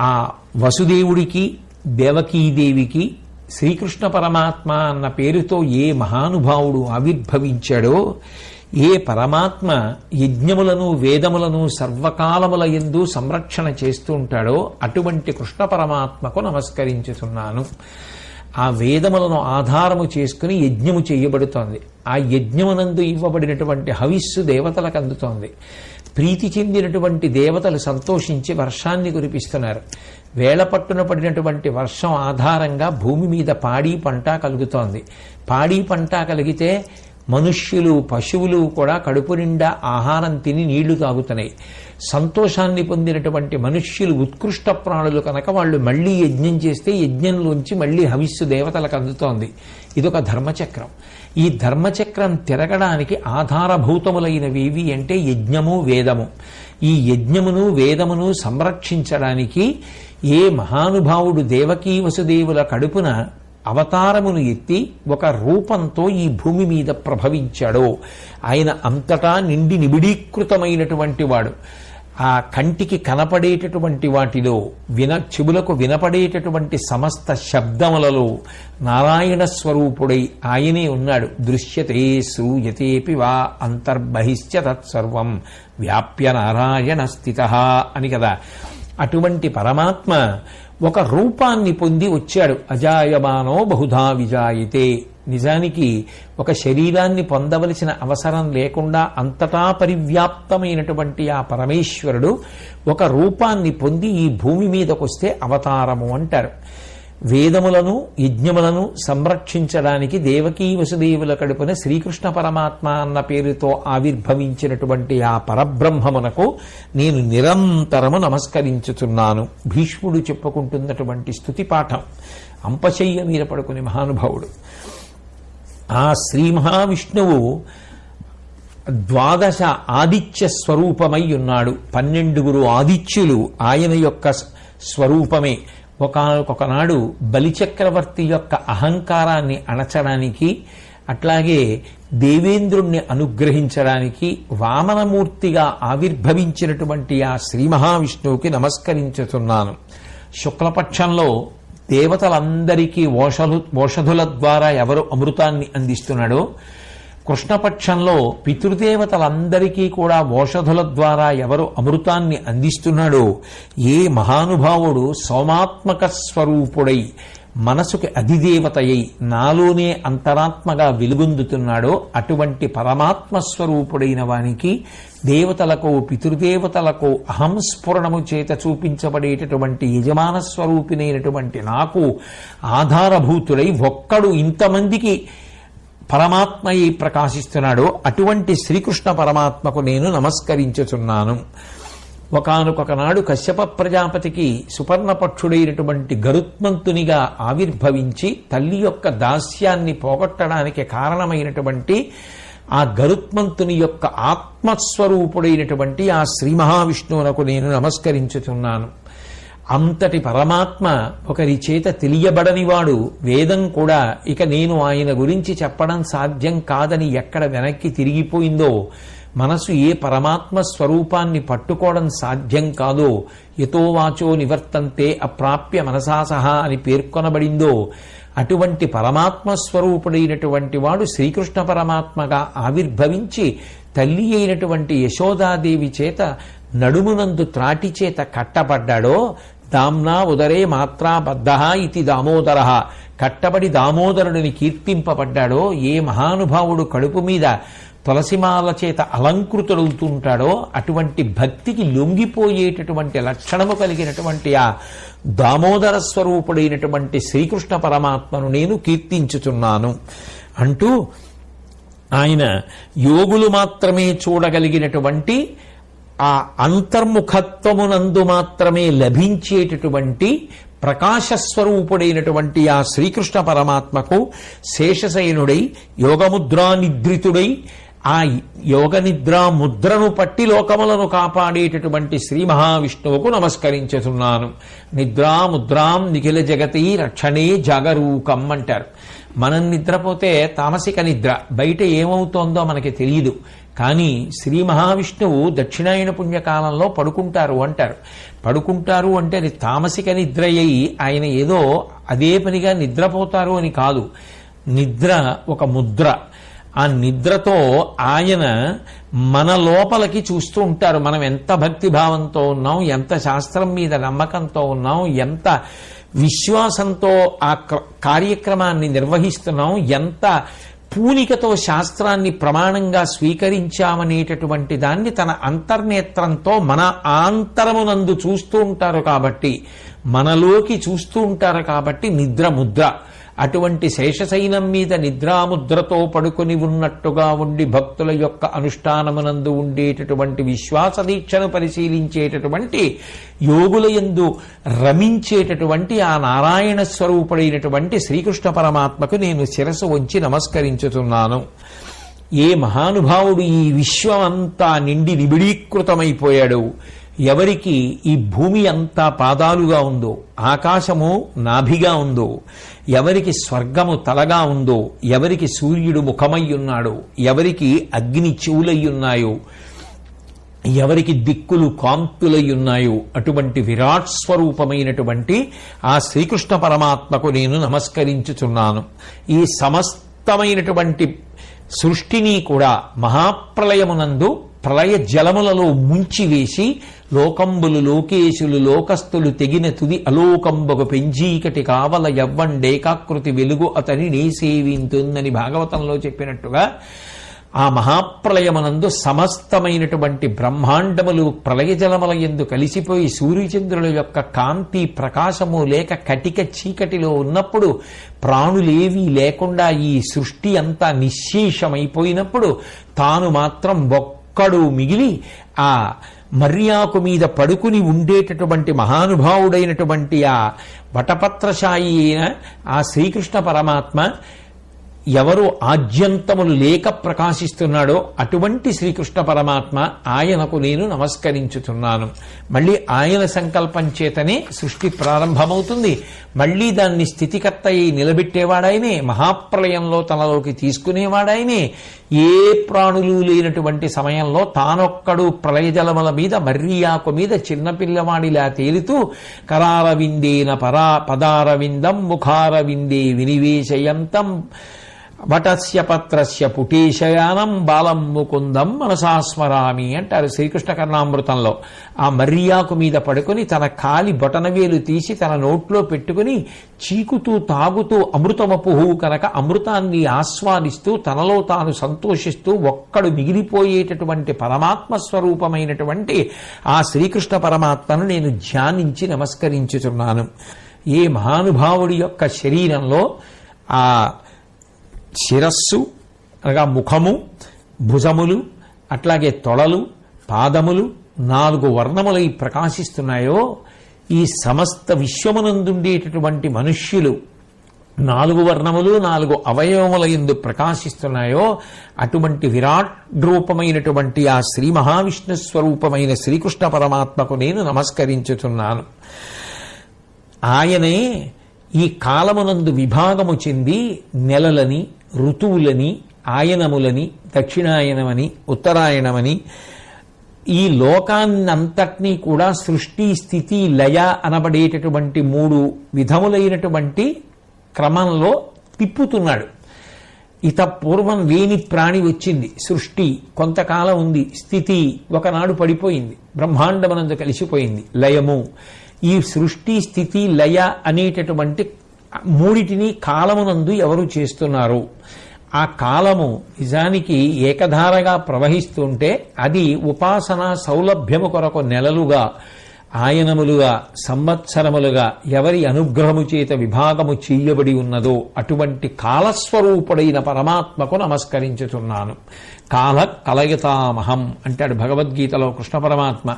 ఆ వసుదేవుడికి దేవకీదేవికి శ్రీకృష్ణ పరమాత్మ అన్న పేరుతో ఏ మహానుభావుడు ఆవిర్భవించాడో ఏ పరమాత్మ యజ్ఞములను వేదములను సర్వకాలముల ఎందు సంరక్షణ చేస్తూ ఉంటాడో అటువంటి కృష్ణ పరమాత్మకు నమస్కరించుతున్నాను. ఆ వేదములను ఆధారము చేసుకుని యజ్ఞము చేయబడుతోంది. ఆ యజ్ఞమునందు ఇవ్వబడినటువంటి హవిస్సు దేవతలకు అందుతోంది. ప్రీతి చెందినటువంటి దేవతలు సంతోషించి వర్షాన్ని కురిపిస్తున్నారు. వేళ పట్టున పడినటువంటి వర్షం ఆధారంగా భూమి మీద పాడి పంట కలుగుతోంది. పాడి పంట కలిగితే మనుష్యులు పశువులు కూడా కడుపు నిండా ఆహారం తిని నీళ్ళు తాగుతున్నాయి. సంతోషాన్ని పొందినటువంటి మనుష్యులు ఉత్కృష్ట ప్రాణులు కనుక వాళ్ళు మళ్ళీ యజ్ఞం చేస్తే యజ్ఞంలోంచి మళ్ళీ హవిస్సు దేవతలకు అందుతోంది. ఇదొక ధర్మచక్రం. ఈ ధర్మచక్రం తిరగడానికి ఆధారభూతములైనవి ఏవి అంటే యజ్ఞము వేదము. ఈ యజ్ఞమును వేదమును సంరక్షించడానికి ఏ మహానుభావుడు దేవకీ వసుదేవుల కడుపున అవతారమును ఎత్తి ఒక రూపంతో ఈ భూమి మీద ప్రభవించాడో. ఆయన అంతటా నిండి నిబిడీకృతమైనటువంటి వాడు. ఆ కంటికి కనపడేటటువంటి వాటిలో విన చెవులకు వినపడేటటువంటి సమస్త శబ్దములలో నారాయణ స్వరూపుడై ఆయనే ఉన్నాడు. దృశ్యతే శ్రూయతేపి వా అంతర్బహిశ్చ తత్సర్వం. వ్యాప్య నారాయణ స్థిత అని కదా. అటువంటి పరమాత్మ ఒక రూపాన్ని పొంది వచ్చాడు. అజాయమానో బహుధా విజాయితే. నిజానికి ఒక శరీరాన్ని పొందవలసిన అవసరం లేకుండా అంతటా పరివ్యాప్తమైనటువంటి ఆ పరమేశ్వరుడు ఒక రూపాన్ని పొంది ఈ భూమి మీదకొస్తే అవతారము అంటారు. వేదములను యజ్ఞములను సంరక్షించడానికి దేవకీ వసుదేవుల కడుపున శ్రీకృష్ణ పరమాత్మ అన్న పేరుతో ఆవిర్భవించినటువంటి ఆ పరబ్రహ్మమునకు నేను నిరంతరము నమస్కరించుతున్నాను భీష్ముడు చెప్పుకుంటున్నటువంటి స్థుతి పాఠం. అంపశయ్య మీద పడుకునే మహానుభావుడు. ఆ శ్రీ మహావిష్ణువు ద్వాదశ ఆదిత్య స్వరూపమై ఉన్నాడు. పన్నెండుగురు ఆదిత్యులు ఆయన యొక్క స్వరూపమే. ఒకనొకనాడు బలిచక్రవర్తి యొక్క అహంకారాన్ని అణచడానికి అట్లాగే దేవేంద్రుణ్ణి అనుగ్రహించడానికి వామనమూర్తిగా ఆవిర్భవించినటువంటి ఆ శ్రీ మహావిష్ణువుకి నమస్కరించుతున్నాను. శుక్లపక్షంలో దేవతలందరికీ ఓషధు ఓషధుల ద్వారా ఎవరు అమృతాన్ని అందిస్తున్నాడో కృష్ణపక్షంలో పితృదేవతలందరికీ కూడా ఓషధుల ద్వారా ఎవరు అమృతాన్ని అందిస్తున్నాడో ఏ మహానుభావుడు సోమాత్మక స్వరూపుడై మనసుకి అధిదేవతయై నాలోనే అంతరాత్మగా వెలుగొందుతున్నాడో అటువంటి పరమాత్మ స్వరూపుడైన వానికి దేవతలకు పితృదేవతలకు అహంస్ఫురణము చేత చూపించబడేటటువంటి యజమాన స్వరూపినైనటువంటి నాకు ఆధారభూతుడై ఒక్కడు ఇంతమందికి పరమాత్మయి ప్రకాశిస్తున్నాడో అటువంటి శ్రీకృష్ణ పరమాత్మకు నేను నమస్కరించుచున్నాను. ఒకనొకనాడు కశ్యప ప్రజాపతికి సుపర్ణపక్షుడైనటువంటి గరుత్మంతునిగా ఆవిర్భవించి తల్లి యొక్క దాస్యాన్ని పోగొట్టడానికి కారణమైనటువంటి ఆ గరుత్మంతుని యొక్క ఆత్మస్వరూపుడైనటువంటి ఆ శ్రీ మహావిష్ణువునకు నేను నమస్కరించుతున్నాను అంతటి పరమాత్మ ఒకరి చేత తెలియబడనివాడు వేదం కూడా ఇక నేను ఆయన గురించి చెప్పడం సాధ్యం కాదని ఎక్కడ వెనక్కి తిరిగిపోయిందో మనసు ఏ పరమాత్మ స్వరూపాన్ని పట్టుకోవడం సాధ్యం కాదో యతోవాచో నివర్తంతే అప్రాప్య మనసా సహా అని పేర్కొనబడిందో అటువంటి పరమాత్మ స్వరూపుడైనటువంటి వాడు శ్రీకృష్ణ పరమాత్మగా ఆవిర్భవించి తల్లి అయినటువంటి యశోదాదేవి చేత నడుమునందు త్రాటి చేత కట్టబడ్డాడో దామ్నా ఉదరే మాత్రా బద్ధ ఇది దామోదర. కట్టబడి దామోదరుడిని కీర్తింపబడ్డాడో ఏ మహానుభావుడు కడుపు మీద తులసిమాల చేత అలంకృతుడవుతుంటాడో అటువంటి భక్తికి లొంగిపోయేటటువంటి లక్షణము కలిగినటువంటి ఆ దామోదర స్వరూపుడైనటువంటి శ్రీకృష్ణ పరమాత్మను నేను కీర్తించుచున్నాను. అంటూ ఆయన యోగులు మాత్రమే చూడగలిగినటువంటి ఆ అంతర్ముఖత్వమునందు మాత్రమే లభించేటటువంటి ప్రకాశస్వరూపుడైనటువంటి ఆ శ్రీకృష్ణ పరమాత్మకు శేషశయనుడై యోగముద్రా నిద్రితుడై ఆ యోగ నిద్రా ముద్రను పట్టి లోకములను కాపాడేటటువంటి శ్రీ మహావిష్ణువుకు నమస్కరించుతున్నాను నిద్రా ముద్రాం నిఖిల జగతి రక్షణే జాగరూకం అంటారు. మనం నిద్రపోతే తామసిక నిద్ర. బయట ఏమవుతోందో మనకి తెలియదు కానీ శ్రీ మహావిష్ణువు దక్షిణాయన పుణ్యకాలంలో పడుకుంటారు అంటారు. పడుకుంటారు అంటే అది తామసిక నిద్ర అయి ఆయన ఏదో అదే పనిగా నిద్రపోతారు అని కాదు. నిద్ర ఒక ముద్ర. ఆ నిద్రతో ఆయన మన లోపలికి చూస్తూ ఉంటారు. మనం ఎంత భక్తి భావంతో ఉన్నాం ఎంత శాస్త్రం మీద నమ్మకంతో ఉన్నాం ఎంత విశ్వాసంతో ఆ కార్యక్రమాన్ని నిర్వహిస్తున్నాం ఎంత పూనికతో శాస్త్రాన్ని ప్రమాణంగా స్వీకరించామనేటటువంటి దాన్ని తన అంతర్నేత్రంతో మన ఆంతరమునందు చూస్తూ ఉంటారు కాబట్టి మనలోకి చూస్తూ ఉంటారు కాబట్టి నిద్ర ముద్ర. అటువంటి శేషశైనం మీద నిద్రాముద్రతో పడుకుని ఉన్నట్టుగా ఉండి భక్తుల యొక్క అనుష్ఠానమునందు ఉండేటటువంటి విశ్వాస దీక్షను పరిశీలించేటటువంటి యోగుల యందు రమించేటటువంటి ఆ నారాయణ స్వరూపుడైనటువంటి శ్రీకృష్ణ పరమాత్మకు నేను శిరసు వంచి నమస్కరించుతున్నాను ఏ మహానుభావుడు ఈ విశ్వం అంతా నిండి నిబిడీకృతమైపోయాడు. ఎవరికి ఈ భూమి అంతా పాదాలుగా ఉందో ఆకాశము నాభిగా ఉందో ఎవరికి స్వర్గము తలగా ఉందో ఎవరికి సూర్యుడు ముఖమయ్యున్నాడో ఎవరికి అగ్ని చెవులయ్యున్నాయో ఎవరికి దిక్కులు కాంతులై ఉన్నాయో అటువంటి విరాట్ స్వరూపమైనటువంటి ఆ శ్రీకృష్ణ పరమాత్మకు నేను నమస్కరించుచున్నాను. ఈ సమస్తమైనటువంటి సృష్టిని కూడా మహాప్రలయమునందు ప్రళయ జలములలో ముంచివేసి లోకంబులు లోకేశులు లోకస్తులు తెగిన తుది అలోకంబకు పెంజీకటి కావల యవ్వండేకాకృతి వెలుగు అతని నేసేవింతుందని భాగవతంలో చెప్పినట్టుగా ఆ మహాప్రలయమనందు సమస్తమైనటువంటి బ్రహ్మాండములు ప్రళయ జలముల ఎందు కలిసిపోయి సూర్యచంద్రుల యొక్క కాంతి ప్రకాశము లేక కటిక చీకటిలో ఉన్నప్పుడు ప్రాణులేవీ లేకుండా ఈ సృష్టి అంతా నిశ్శేషమైపోయినప్పుడు తాను మాత్రం ఒక్కడు మిగిలి ఆ మర్యాకు మీద పడుకుని ఉండేటటువంటి మహానుభావుడైనటువంటి ఆ వటపత్రశాయి అయిన ఆ శ్రీకృష్ణ పరమాత్మ ఎవరు ఆద్యంతములు లేక ప్రకాశిస్తున్నాడో అటువంటి శ్రీకృష్ణ పరమాత్మ ఆయనకు నేను నమస్కరించుతున్నాను. మళ్ళీ ఆయన సంకల్పం చేతనే సృష్టి ప్రారంభమవుతుంది. మళ్ళీ దాన్ని స్థితికర్త అయి నిలబెట్టేవాడాయనే మహాప్రలయంలో తనలోకి తీసుకునేవాడాయనే ఏ ప్రాణులు లేనటువంటి సమయంలో తానొక్కడు ప్రళయజలముల మీద మర్రియాకు మీద చిన్నపిల్లవాడిలా తేలుతూ కరారవిందేన పరా పదారవిందం ముఖారవిందే వినివేశయంతం వటస్య పత్రస్య పుటీశయానం బాలం ముకుందం మనసాస్మరామి అంటారు శ్రీకృష్ణ కర్ణామృతంలో ఆ మర్యాకు మీద పడుకొని తన కాలి బొటనవేలు తీసి తన నోట్లో పెట్టుకుని చీకుతూ తాగుతూ అమృతమపుహు కనుక అమృతాన్ని ఆస్వాదిస్తూ తనలో తాను సంతోషిస్తూ ఒక్కడు మిగిలిపోయేటటువంటి పరమాత్మ స్వరూపమైనటువంటి ఆ శ్రీకృష్ణ పరమాత్మను నేను ధ్యానించి నమస్కరించుచున్నాను. ఏ మహానుభావుడి యొక్క శరీరంలో ఆ శిరస్సు అనగా ముఖము భుజములు అట్లాగే తొడలు పాదములు నాలుగు వర్ణములై ప్రకాశిస్తున్నాయో ఈ సమస్త విశ్వమునందుండేటటువంటి మనుష్యులు నాలుగు వర్ణములు నాలుగు అవయవముల ఎందు ప్రకాశిస్తున్నాయో అటువంటి విరాట్ రూపమైనటువంటి ఆ శ్రీ మహావిష్ణు స్వరూపమైన శ్రీకృష్ణ పరమాత్మకు నేను నమస్కరించుతున్నాను. ఆయనే ఈ కాలమునందు విభాగము చెంది నెలలని ఋతువులని ఆయనములని దక్షిణాయనమని ఉత్తరాయణమని ఈ లోకాన్నంతటినీ కూడా సృష్టి స్థితి లయ అనబడేటటువంటి మూడు విధములైనటువంటి క్రమంలో తిప్పుతున్నాడు. ఇత పూర్వం లేని ప్రాణి వచ్చింది సృష్టి కొంతకాలం ఉంది స్థితి ఒకనాడు పడిపోయింది బ్రహ్మాండమనందు కలిసిపోయింది లయము. ఈ సృష్టి స్థితి లయ అనేటటువంటి మూడిటిని కాలమునందు ఎవరు చేస్తున్నారు? ఆ కాలము నిజానికి ఏకధారగా ప్రవహిస్తుంటే అది ఉపాసన సౌలభ్యము కొరకు నెలలుగా ఆయనములుగా సంవత్సరములుగా ఎవరి అనుగ్రహము చేత విభాగము చేయబడి ఉన్నదో అటువంటి కాలస్వరూపుడైన పరమాత్మకు నమస్కరించుతున్నాను కాల కలయతామహం అంటాడు భగవద్గీతలో కృష్ణ పరమాత్మ.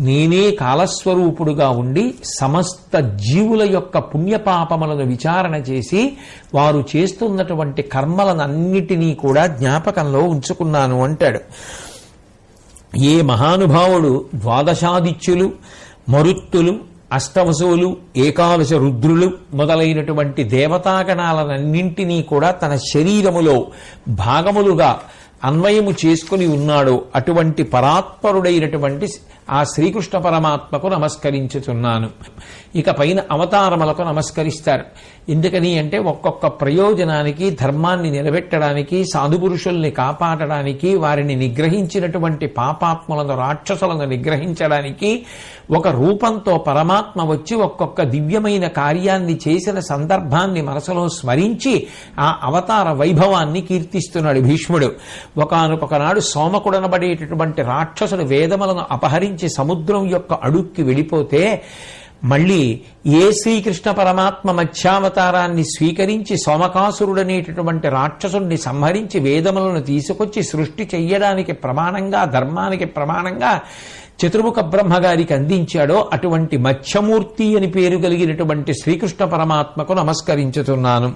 నేనే కాలస్వరూపుడుగా ఉండి సమస్త జీవుల యొక్క పుణ్యపాపములను విచారణ చేసి వారు చేస్తున్నటువంటి కర్మలనన్నిటినీ కూడా జ్ఞాపకంలో ఉంచుకున్నాను అంటాడు. ఏ మహానుభావుడు ద్వాదశాదిత్యులు మరుత్తులు అష్టవసువులు ఏకాదశ రుద్రులు మొదలైనటువంటి దేవతాగణాలనన్నింటినీ కూడా తన శరీరములో భాగములుగా అన్వయము చేసుకుని ఉన్నాడో అటువంటి పరాత్పరుడైనటువంటి ఆ శ్రీకృష్ణ పరమాత్మకు నమస్కరించుతున్నాను ఇక పైన అవతారములకు నమస్కరిస్తారు. ఎందుకని అంటే ఒక్కొక్క ప్రయోజనానికి ధర్మాన్ని నిలబెట్టడానికి సాధుపురుషుల్ని కాపాడడానికి వారిని నిగ్రహించినటువంటి పాపాత్మలను రాక్షసులను నిగ్రహించడానికి ఒక రూపంతో పరమాత్మ వచ్చి ఒక్కొక్క దివ్యమైన కార్యాన్ని చేసిన సందర్భాన్ని మనసులో స్మరించి ఆ అవతార వైభవాన్ని కీర్తిస్తున్నాడు భీష్ముడు. ఒకనొకనాడు సోమకుడనబడేటటువంటి రాక్షసుడు వేదములను అపహరించి సముద్రం యొక్క అడుక్కి వెళ్ళిపోతే మళ్ళీ ఏ శ్రీకృష్ణ పరమాత్మ మత్స్యావతారాన్ని స్వీకరించి సోమకాసురుడనేటటువంటి రాక్షసుడిని సంహరించి వేదములను తీసుకొచ్చి సృష్టి చెయ్యడానికి ప్రమాణంగా ధర్మానికి ప్రమాణంగా చతుర్ముఖ బ్రహ్మగారికి అందించాడో అటువంటి మత్స్యమూర్తి అని పేరు కలిగినటువంటి శ్రీకృష్ణ పరమాత్మకు నమస్కరించుతున్నాను.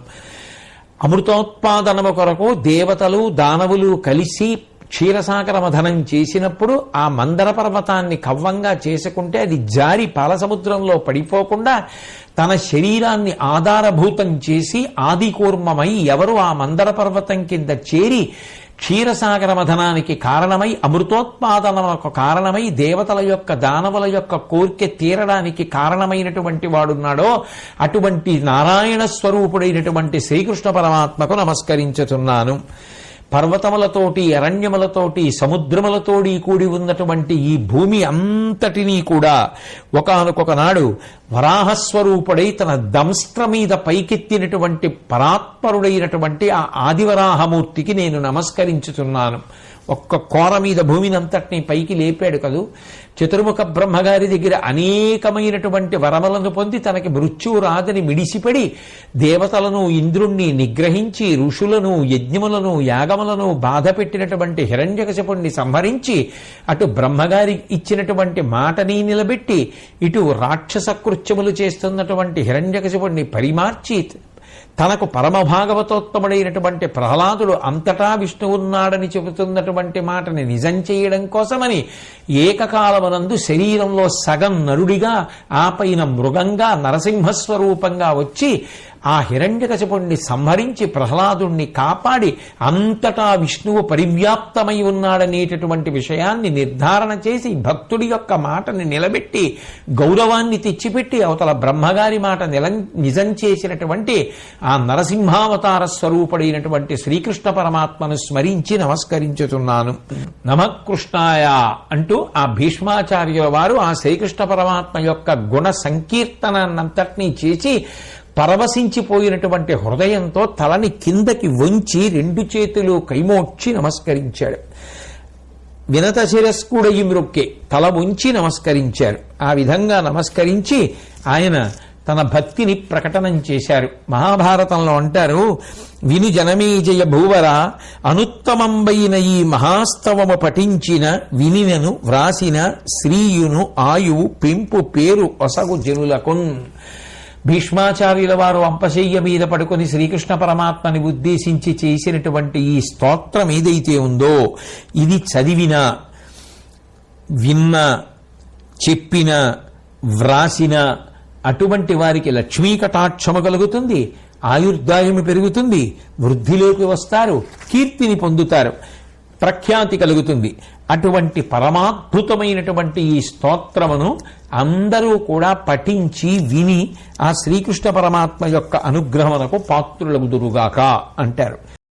అమృతోత్పాదనము కొరకు దేవతలు దానవులు కలిసి క్షీరసాగరమధనం చేసినప్పుడు ఆ మందర పర్వతాన్ని కవ్వంగా చేసుకుంటే అది జారి పాలసముద్రంలో పడిపోకుండా తన శరీరాన్ని ఆధారభూతం చేసి ఆదికూర్మమై ఎవరు ఆ మందర పర్వతం కింద చేరి క్షీరసాగర మథనానికి కారణమై అమృతోత్పాదనకు కారణమై దేవతల యొక్క దానవుల యొక్క కోరిక తీరడానికి కారణమైనటువంటి వాడున్నాడో అటువంటి నారాయణ స్వరూపుడైనటువంటి శ్రీకృష్ణ పరమాత్మకు నమస్కరించుతున్నాను. పర్వతములతోటి అరణ్యములతోటి సముద్రములతోటి కూడి ఉన్నటువంటి ఈ భూమి అంతటినీ కూడా ఒకనొక వరాహస్వరూపుడై తన దంస్త్ర మీద పైకెత్తినటువంటి పరాత్పరుడైనటువంటి ఆ ఆదివరాహమూర్తికి నేను నమస్కరించుతున్నాను ఒక్క కోర మీద భూమిని అంతటిని పైకి లేపాడు కదూ. చతుర్ముఖ బ్రహ్మగారి దగ్గర అనేకమైనటువంటి వరములను పొంది తనకి మృత్యువు రాదని మిడిసిపడి దేవతలను ఇంద్రుణ్ణి నిగ్రహించి ఋషులను యజ్ఞములను యాగములను బాధ పెట్టినటువంటి హిరణ్యకశపుణ్ణి సంహరించి అటు బ్రహ్మగారి ఇచ్చినటువంటి మాటని నిలబెట్టి ఇటు రాక్షస కృత్యములు చేస్తున్నటువంటి హిరణ్యకశపుణ్ణి పరిమార్చి తనకు పరమ భాగవతోత్తముడైనటువంటి ప్రహ్లాదుడు అంతటా విష్ణువున్నాడని చెబుతున్నటువంటి మాటని నిజం చేయడం కోసమని ఏకకాలమనందు శరీరంలో సగం నరుడిగా ఆ పైన మృగంగా నరసింహస్వరూపంగా వచ్చి ఆ హిరణ్యకశపుణ్ణి సంహరించి ప్రహ్లాదుణ్ణి కాపాడి అంతటా విష్ణువు పరివ్యాప్తమై ఉన్నాడనేటటువంటి విషయాన్ని నిర్ధారణ చేసి భక్తుడి యొక్క మాటని నిలబెట్టి గౌరవాన్ని తెచ్చిపెట్టి అవతల బ్రహ్మగారి మాట నిల నిజం చేసినటువంటి ఆ నరసింహావతార స్వరూపుడైనటువంటి శ్రీకృష్ణ పరమాత్మను స్మరించి నమస్కరించుతున్నాను నమకృష్ణాయ అంటూ ఆ భీష్మాచార్యుల వారు ఆ శ్రీకృష్ణ పరమాత్మ యొక్క గుణ సంకీర్తనాన్నంతటినీ చేసి పరవశించిపోయినటువంటి హృదయంతో తలని కిందకి వంచి రెండు చేతులు కైమోడ్చి నమస్కరించాడు. వినత శిరస్కుడయి మృక్కే తల ఉంచి నమస్కరించారు. ఆ విధంగా నమస్కరించి ఆయన తన భక్తిని ప్రకటనం చేశారు. మహాభారతంలో అంటారు విను జనమేజయ భూవర అనుత్తమంబైన ఈ మహాస్తవము పఠించిన వినినను వ్రాసిన శ్రీయును ఆయువు పెంపు పేరు ఒసగు జనులకున్. భీష్మాచార్యుల వారు అంపశయ్య మీద పడుకొని శ్రీకృష్ణ పరమాత్మని ఉద్దేశించి చేసినటువంటి ఈ స్తోత్రం ఏదైతే ఉందో ఇది చదివిన విన్న చెప్పిన వ్రాసిన అటువంటి వారికి లక్ష్మీ కటాక్షము కలుగుతుంది ఆయుర్దాయము పెరుగుతుంది వృద్ధిలోకి వస్తారు కీర్తిని పొందుతారు. ప్రఖ్యాతి కలుగుతుంది. అటువంటి పరమాద్భుతమైనటువంటి ఈ స్తోత్రమును అందరూ కూడా పఠించి విని ఆ శ్రీకృష్ణ పరమాత్మ యొక్క అనుగ్రహమునకు పాత్రులగుదురుగాక అంటారు.